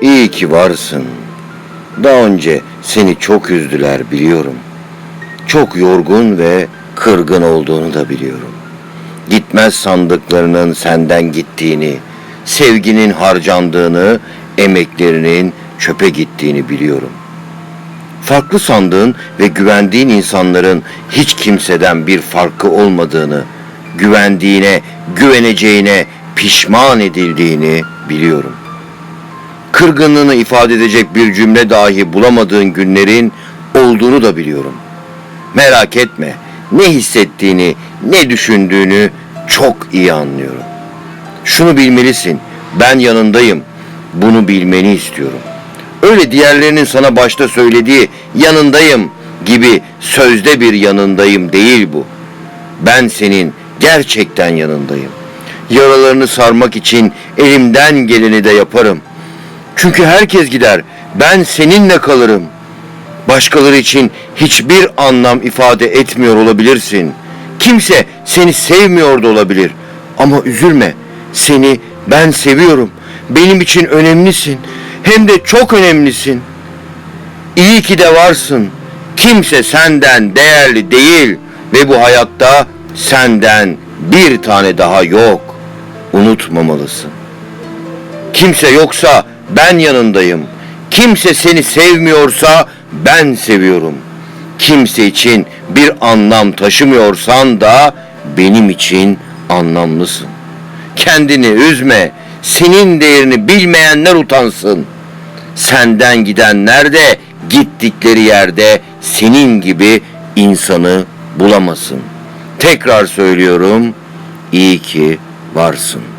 İyi ki varsın. Daha önce seni çok üzdüler biliyorum. Çok yorgun ve kırgın olduğunu da biliyorum. Gitmez sandıklarının senden gittiğini, sevginin harcandığını, emeklerinin çöpe gittiğini biliyorum. Farklı sandığın ve güvendiğin insanların hiç kimseden bir farkı olmadığını, güvendiğine, güveneceğine pişman edildiğini biliyorum. Kırgınlığını ifade edecek bir cümle dahi bulamadığın günlerin olduğunu da biliyorum. Merak etme, ne hissettiğini, ne düşündüğünü çok iyi anlıyorum. Şunu bilmelisin, ben yanındayım. Bunu bilmeni istiyorum. Öyle diğerlerinin sana başta söylediği yanındayım gibi sözde bir yanındayım değil bu. Ben senin gerçekten yanındayım. Yaralarını sarmak için elimden geleni de yaparım. Çünkü herkes gider. Ben seninle kalırım. Başkaları için hiçbir anlam ifade etmiyor olabilirsin. Kimse seni sevmiyor da olabilir. Ama üzülme. Seni ben seviyorum. Benim için önemlisin. Hem de çok önemlisin. İyi ki de varsın. Kimse senden değerli değil ve bu hayatta senden bir tane daha yok. Unutmamalısın. Kimse yoksa ben yanındayım. Kimse seni sevmiyorsa ben seviyorum. Kimse için bir anlam taşımıyorsan da benim için anlamlısın. Kendini üzme. Senin değerini bilmeyenler utansın. Senden gidenler de gittikleri yerde senin gibi insanı bulamasın. Tekrar söylüyorum. iyi ki varsın.